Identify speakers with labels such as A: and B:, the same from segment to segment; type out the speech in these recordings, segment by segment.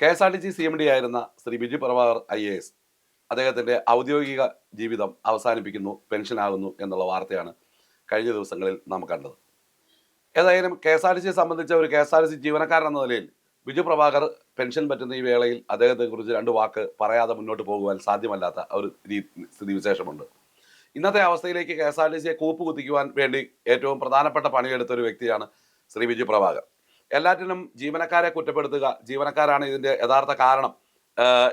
A: K S R T C C M D ആയിരുന്ന Shri Biju Prabhakar I A S അദ്ദേഹത്തിന്റെ ഔദ്യോഗിക ജീവിതം അവസാനിപ്പിക്കുന്നു പെൻഷനാകുന്നു എന്നുള്ള വാർത്തയാണ് കഴിഞ്ഞ ദിവസങ്ങളിൽ നാം കണ്ടത്. ഏതായാലും കെ എസ് ആർ ടി സിയെ സംബന്ധിച്ച ഒരു K S R T C ജീവനക്കാരൻ എന്ന നിലയിൽ ബിജു പ്രഭാകർ പെൻഷൻ പറ്റുന്ന ഈ വേളയിൽ അദ്ദേഹത്തെക്കുറിച്ച് രണ്ട് വാക്ക് പറയാതെ മുന്നോട്ട് പോകുവാൻ സാധ്യമല്ലാത്ത ഒരു സ്ഥിതി സ്ഥിതിവിശേഷമുണ്ട്. ഇന്നത്തെ അവസ്ഥയിലേക്ക് കെ എസ് ആർ ടി സിയെ കൂപ്പ് കുത്തിക്കുവാൻ വേണ്ടി ഏറ്റവും പ്രധാനപ്പെട്ട പണിയെടുത്ത ഒരു വ്യക്തിയാണ് ശ്രീ ബിജു പ്രഭാകർ. എല്ലാറ്റിനും ജീവനക്കാരെ കുറ്റപ്പെടുത്തുക ജീവനക്കാരാണ് ഇതിന്റെ യഥാർത്ഥ കാരണം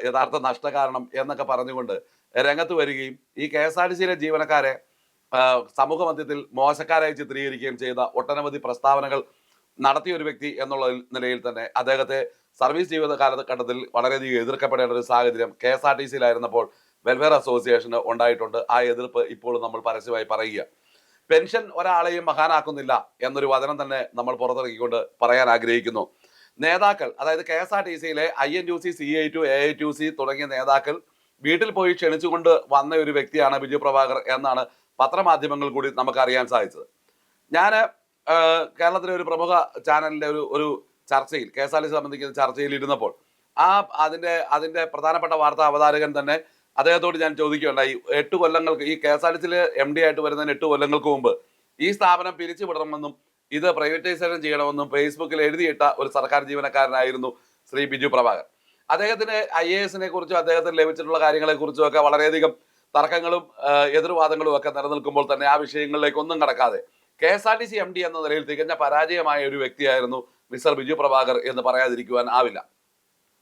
A: യഥാർത്ഥ നഷ്ടകാരണം എന്നൊക്കെ പറഞ്ഞുകൊണ്ട് രംഗത്ത് വരികയും ഈ കെ എസ് ആർ ടി സിയിലെ ജീവനക്കാരെ സമൂഹ മധ്യത്തിൽ മോശക്കാരായി ചിത്രീകരിക്കുകയും ചെയ്ത ഒട്ടനവധി പ്രസ്താവനകൾ നടത്തിയ ഒരു വ്യക്തി എന്നുള്ള നിലയിൽ തന്നെ അദ്ദേഹത്തെ സർവീസ് ജീവിത കാലഘട്ടത്തിൽ വളരെയധികം എതിർക്കപ്പെടേണ്ട ഒരു സാഹചര്യം കെ എസ് ആർ ടി സിയിലായിരുന്നപ്പോൾ വെൽഫെയർ അസോസിയേഷന് ഉണ്ടായിട്ടുണ്ട്. ആ എതിർപ്പ് ഇപ്പോൾ നമ്മൾ പരസ്യമായി പറയുക. പെൻഷൻ ഒരാളെയും മഹാനാക്കുന്നില്ല എന്നൊരു വചനം തന്നെ നമ്മൾ പുറത്തിറക്കിക്കൊണ്ട് പറയാൻ ആഗ്രഹിക്കുന്നു. നേതാക്കൾ അതായത് കെ എസ് ആർ ടി സിയിലെ I N U C C I T U A T U C തുടങ്ങിയ നേതാക്കൾ വീട്ടിൽ പോയി ക്ഷണിച്ചുകൊണ്ട് വന്ന ഒരു വ്യക്തിയാണ് ബിജു പ്രഭാകർ എന്നാണ് പത്രമാധ്യമങ്ങൾ കൂടി നമുക്ക് അറിയാൻ സാധിച്ചത് ഞാൻ കേരളത്തിലെ ഒരു പ്രമുഖ ചാനലിന്റെ ഒരു ഒരു ചർച്ചയിൽ K S R T C സംബന്ധിക്കുന്ന ചർച്ചയിൽ ഇരുന്നപ്പോൾ ആ അതിന്റെ അതിന്റെ പ്രധാനപ്പെട്ട വാർത്താ അവതാരകൻ തന്നെ അദ്ദേഹത്തോട് ഞാൻ ചോദിക്കുകയുണ്ടായി എട്ട് കൊല്ലങ്ങൾക്ക് ഈ കെ എസ് ആർ ടി സിയിൽ എം ഡി ആയിട്ട് വരുന്നതിന് എട്ട് കൊല്ലങ്ങൾക്ക് മുമ്പ് ഈ സ്ഥാപനം പിരിച്ചുവിടണമെന്നും ഇത് പ്രൈവറ്റൈസേഷൻ ചെയ്യണമെന്നും ഫേസ്ബുക്കിൽ എഴുതിയിട്ട ഒരു സർക്കാർ ജീവനക്കാരനായിരുന്നു ശ്രീ ബിജു പ്രഭാകർ. അദ്ദേഹത്തിന് ഐ എ എസിനെ കുറിച്ചും അദ്ദേഹത്തിന് ലഭിച്ചിട്ടുള്ള കാര്യങ്ങളെ കുറിച്ചും ഒക്കെ വളരെയധികം തർക്കങ്ങളും എതിർവാദങ്ങളും ഒക്കെ നിലനിൽക്കുമ്പോൾ തന്നെ ആ വിഷയങ്ങളിലേക്ക് ഒന്നും കടക്കാതെ K S R T C M D എന്ന നിലയിൽ തികഞ്ഞ പരാജയമായ ഒരു വ്യക്തിയായിരുന്നു മിസ്റ്റർ ബിജു പ്രഭാകർ എന്ന് പറയാതിരിക്കുവാൻ ആവില്ല.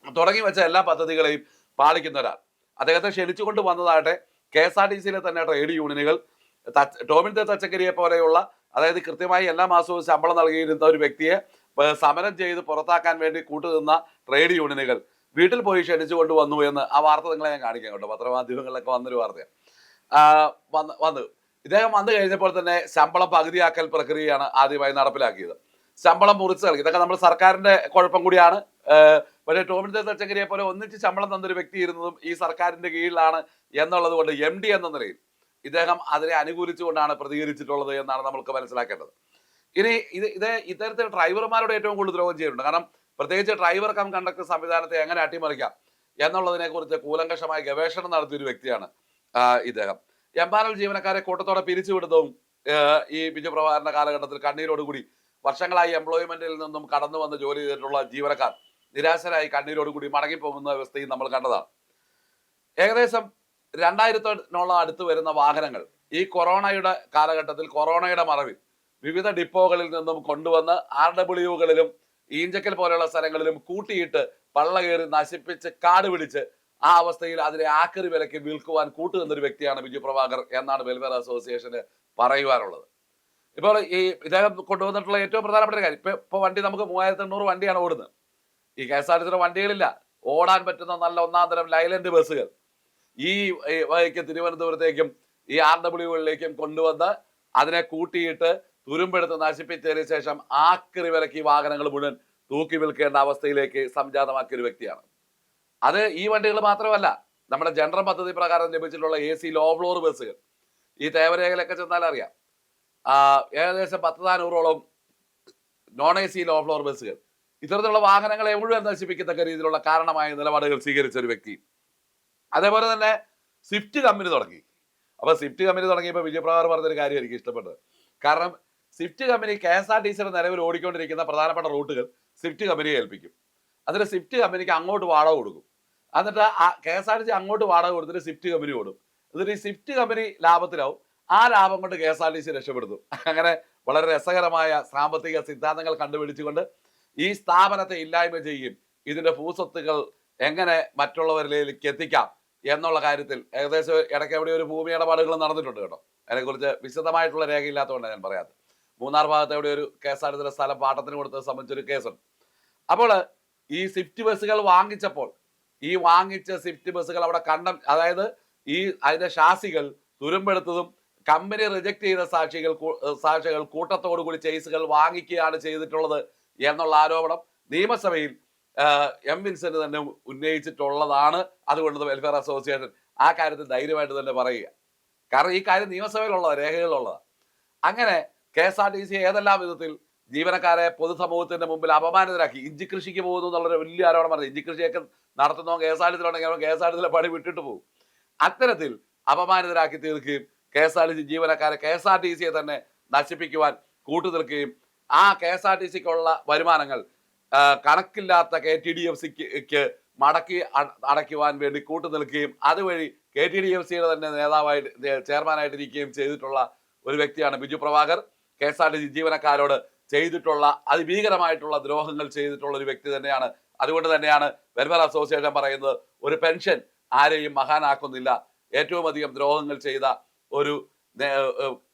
A: തുടങ്ങി വെച്ച എല്ലാ പദ്ധതികളെയും പാലിക്കുന്ന ഒരാൾ. അദ്ദേഹത്തെ ക്ഷണിച്ചുകൊണ്ട് വന്നതാകട്ടെ കെ എസ് ആർ ടി സിയിലെ തന്നെ ട്രേഡ് യൂണിയനുകൾ ടോമിൻ തച്ചക്കരിയെ പോലെയുള്ള അതായത് കൃത്യമായി എല്ലാ മാസവും ശമ്പളം നൽകിയിരുന്ന ഒരു വ്യക്തിയെ സമരം ചെയ്ത് പുറത്താക്കാൻ വേണ്ടി കൂട്ടുനിന്ന ട്രേഡ് യൂണിയനുകൾ വീട്ടിൽ പോയി ക്ഷണിച്ചു കൊണ്ടുവന്നു എന്ന് ആ വാർത്ത നിങ്ങളെ ഞാൻ കാണിക്കാം കേട്ടോ. പത്രമാധ്യമങ്ങളിലൊക്കെ വന്നൊരു വാർത്തയാണ് വന്ന് വന്ന്. ഇദ്ദേഹം വന്നു കഴിഞ്ഞപ്പോൾ തന്നെ ശമ്പളം പകുതിയാക്കൽ പ്രക്രിയയാണ് ആദ്യമായി നടപ്പിലാക്കിയത്. ശമ്പളം മുറിച്ച് നൽകി. ഇതൊക്കെ നമ്മൾ സർക്കാരിന്റെ കുഴപ്പം കൂടിയാണ്. പക്ഷേ ടോമിൻ ദേ തച്ചങ്കരിയെ പോലെ ഒന്നിച്ച് ശമ്പളം തന്നൊരു വ്യക്തി ഇരുന്നതും ഈ സർക്കാരിന്റെ കീഴിലാണ് എന്നുള്ളത് കൊണ്ട് എം ഡി എന്ന നിലയിൽ ഇദ്ദേഹം അതിനെ അനുകൂലിച്ചുകൊണ്ടാണ് പ്രതികരിച്ചിട്ടുള്ളത് എന്നാണ് നമ്മൾക്ക് മനസ്സിലാക്കേണ്ടത്. ഇനി ഇത് ഇത് ഇത്തരത്തിൽ ഡ്രൈവർമാരോട് ഏറ്റവും കൂടുതൽ ദ്രോഹം ചെയ്യുന്നുണ്ട് കാരണം പ്രത്യേകിച്ച് ഡ്രൈവർ കം കണ്ടക്ടർ സംവിധാനത്തെ എങ്ങനെ അട്ടിമറിക്കാം എന്നുള്ളതിനെ കുറിച്ച് കൂലങ്കഷമായ ഗവേഷണം നടത്തിയ ഒരു വ്യക്തിയാണ് എം ഇദ്ദേഹം. എംപാനൽ ജീവനക്കാരെ കൂട്ടത്തോടെ പിരിച്ചുവിടുന്നതും ഈ ബിജു പ്രഭാകരന്റെ കാലഘട്ടത്തിൽ കണ്ണീരോടുകൂടി വർഷങ്ങളായി എംപ്ലോയ്മെന്റിൽ നിന്നും കടന്നു വന്ന് ജോലി ചെയ്തിട്ടുള്ള ജീവനക്കാർ നിരാശരായി കണ്ണീരോടുകൂടി മടങ്ങിപ്പോകുന്ന അവസ്ഥയും നമ്മൾ കണ്ടതാണ്. ഏകദേശം രണ്ടായിരത്തോളം അടുത്ത് വരുന്ന വാഹനങ്ങൾ ഈ കൊറോണയുടെ കാലഘട്ടത്തിൽ കൊറോണയുടെ മറവിൽ വിവിധ ഡിപ്പോകളിൽ നിന്നും കൊണ്ടുവന്ന് ആർ ഡബ്ല്യുകളിലും ഈഞ്ചക്കൽ പോലെയുള്ള സ്ഥലങ്ങളിലും കൂട്ടിയിട്ട് പള്ള കയറി നശിപ്പിച്ച് കാട് പിടിച്ച് ആ അവസ്ഥയിൽ അതിനെ ആക്കറി വിലയ്ക്ക് വിൽക്കുവാൻ കൂട്ടുനിന്നൊരു വ്യക്തിയാണ് ബിജു പ്രഭാകർ എന്നാണ് വെൽഫെയർ അസോസിയേഷന് പറയുവാനുള്ളത്. ഇപ്പോൾ ഈ ഇദ്ദേഹം കൊണ്ടുവന്നിട്ടുള്ള ഏറ്റവും പ്രധാനപ്പെട്ട കാര്യം ഇപ്പൊ ഇപ്പൊ വണ്ടി നമുക്ക് മൂവായിരത്തി എണ്ണൂറ് വണ്ടിയാണ് ഓടുന്നത്. ഈ കെ എസ് ആർ ടി സിയുടെ വണ്ടികളില്ല. ഓടാൻ പറ്റുന്ന നല്ല ഒന്നാം തരം ലൈലൻഡ് ബസ്സുകൾ. ഈ വഴിക്ക് തിരുവനന്തപുരത്തേക്കും ഈ ആർ ഡബ്ല്യുകളിലേക്കും കൊണ്ടുവന്ന് അതിനെ കൂട്ടിയിട്ട് തുരുമ്പെടുത്ത് നശിപ്പിച്ചതിന് ശേഷം ആക്രി വിലക്ക് ഈ വാഹനങ്ങൾ മുഴുവൻ തൂക്കി വിൽക്കേണ്ട അവസ്ഥയിലേക്ക് സംജാതമാക്കിയ ഒരു വ്യക്തിയാണ്. അത് ഈ വണ്ടികൾ മാത്രമല്ല നമ്മുടെ ജനറൽ പദ്ധതി പ്രകാരം ലഭിച്ചിട്ടുള്ള എ സി ലോ ഫ്ലോർ ബസ്സുകൾ. ഈ തേവരേഖയിലൊക്കെ ചെന്നാൽ അറിയാം. ഏകദേശം പത്ത് നാനൂറോളം non A C low floor ബസ്സുകൾ. ഇത്തരത്തിലുള്ള വാഹനങ്ങളെ മുഴുവൻ നശിപ്പിക്കത്തക്ക രീതിയിലുള്ള കാരണമായ നിലപാടുകൾ സ്വീകരിച്ച ഒരു വ്യക്തി. അതേപോലെ തന്നെ സ്വിഫ്റ്റ് കമ്പനി തുടങ്ങി. അപ്പൊ സ്വിഫ്റ്റ് കമ്പനി തുടങ്ങിയപ്പോൾ വിജയപ്രകാർ പറഞ്ഞൊരു കാര്യം എനിക്ക് ഇഷ്ടപ്പെട്ടത് കാരണം Swift company K S R T സിയുടെ നിലവിൽ ഓടിക്കൊണ്ടിരിക്കുന്ന പ്രധാനപ്പെട്ട റൂട്ടുകൾ സ്വിഫ്റ്റ് കമ്പനിയെ ഏൽപ്പിക്കും. അതിന് സ്വിഫ്റ്റ് കമ്പനിക്ക് അങ്ങോട്ട് വാടക കൊടുക്കും. എന്നിട്ട് ആ K S R T C അങ്ങോട്ട് വാടക കൊടുത്തിട്ട് സ്വിഫ്റ്റ് കമ്പനി ഓടും. എന്നിട്ട് ഈ സ്വിഫ്റ്റ് കമ്പനി ലാഭത്തിലാവും. ആ ലാഭം കൊണ്ട് K S R T C രക്ഷപ്പെടുത്തും. അങ്ങനെ വളരെ രസകരമായ സാമ്പത്തിക സിദ്ധാന്തങ്ങൾ കണ്ടുപിടിച്ചുകൊണ്ട് ഈ സ്ഥാപനത്തെ ഇല്ലായ്മ ചെയ്യും. ഇതിന്റെ ഭൂസ്വത്തുകൾ എങ്ങനെ മറ്റുള്ളവരിലേക്ക് എത്തിക്കാം എന്നുള്ള കാര്യത്തിൽ ഏകദേശം ഇടയ്ക്ക് എവിടെ ഒരു ഭൂമി ഇടപാടുകൾ നടന്നിട്ടുണ്ട് കേട്ടോ. അതിനെക്കുറിച്ച് വിശദമായിട്ടുള്ള രേഖ ഇല്ലാത്തതുകൊണ്ട് ഞാൻ പറയാത്ത മൂന്നാർ ഭാഗത്ത് എവിടെ ഒരു കെ എസ് ആർ ടി സ്ഥലം പാട്ടത്തിന് കൊടുത്തത് സംബന്ധിച്ചൊരു കേസുണ്ട്. അപ്പോൾ ഈ സ്വിഫ്റ്റ് ബസ്സുകൾ വാങ്ങിച്ചപ്പോൾ ഈ വാങ്ങിച്ച സ്വിഫ്റ്റ് ബസ്സുകൾ അവിടെ കണ്ടം അതായത് ഈ അതിന്റെ ഷാസികൾ തുരുമ്പെടുത്തതും കമ്പനി റിജക്ട് ചെയ്ത സാക്ഷികൾ സാക്ഷികൾ കൂട്ടത്തോടു കൂടി ചേസുകൾ വാങ്ങിക്കുകയാണ് ചെയ്തിട്ടുള്ളത് എന്നുള്ള ആരോപണം നിയമസഭയിൽ എം വിൻസെന്റ് തന്നെ ഉന്നയിച്ചിട്ടുള്ളതാണ്. അതുകൊണ്ട് വെൽഫെയർ അസോസിയേഷൻ ആ കാര്യത്തിൽ ധൈര്യമായിട്ട് തന്നെ പറയുക. കാരണം ഈ കാര്യം നിയമസഭയിലുള്ളതാണ് രേഖകളിലുള്ളതാണ് അങ്ങനെ K S R T C ഏതെല്ലാം വിധത്തിൽ ജീവനക്കാരെ പൊതുസമൂഹത്തിന്റെ മുമ്പിൽ അപമാനിതരാക്കി ഇഞ്ചി കൃഷിക്ക് പോകുന്നു എന്നുള്ളൊരു വലിയ ആരോപണം പറഞ്ഞു ഇഞ്ചി കൃഷിയൊക്കെ നടത്തുന്നവൻ K S R T C ഉണ്ടെങ്കിൽ കെ എസ് ആർ ടി സിയിലെ പണി വിട്ടിട്ട് പോകും. അത്തരത്തിൽ അപമാനിതരാക്കി തീർക്കുകയും K S R T C ജീവനക്കാരെ കെ എസ് ആർ ടി സിയെ തന്നെ നശിപ്പിക്കുവാൻ കൂട്ടുനിൽക്കുകയും ആ കെ എസ് ആർ ടി സിക്കുള്ള വരുമാനങ്ങൾ കണക്കില്ലാത്ത കെ ടി ഡി എഫ് സിക്ക് മടക്കി അട- അടയ്ക്കുവാൻ വേണ്ടി കൂട്ടു നിൽക്കുകയും അതുവഴി കെ ടി ഡി എഫ് സിയുടെ തന്നെ നേതാവായിട്ട് ചെയർമാനായിട്ടിരിക്കുകയും ചെയ്തിട്ടുള്ള ഒരു വ്യക്തിയാണ് Biju Prabhakar. K S R T C ജീവനക്കാരോട് ചെയ്തിട്ടുള്ള അതിഭീകരമായിട്ടുള്ള ദ്രോഹങ്ങൾ ചെയ്തിട്ടുള്ള ഒരു വ്യക്തി തന്നെയാണ്. അതുകൊണ്ട് തന്നെയാണ് വെൽഫെയർ അസോസിയേഷൻ പറയുന്നത് ഒരു പെൻഷൻ ആരെയും മഹാനാക്കുന്നില്ല. ഏറ്റവും അധികം ദ്രോഹങ്ങൾ ചെയ്ത ഒരു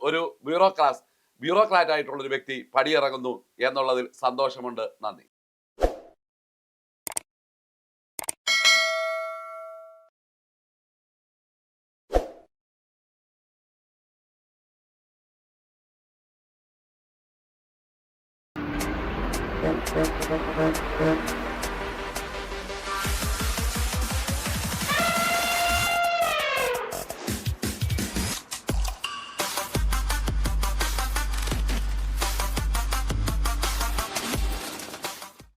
A: ഒരു ബ്യൂറോക്രാസ് ബ്യൂറോക്രാറ്റ് ആയിട്ടുള്ളൊരു വ്യക്തി പടിയിറങ്ങുന്നു എന്നുള്ളതിൽ സന്തോഷമുണ്ട് നന്ദി
B: Thank you.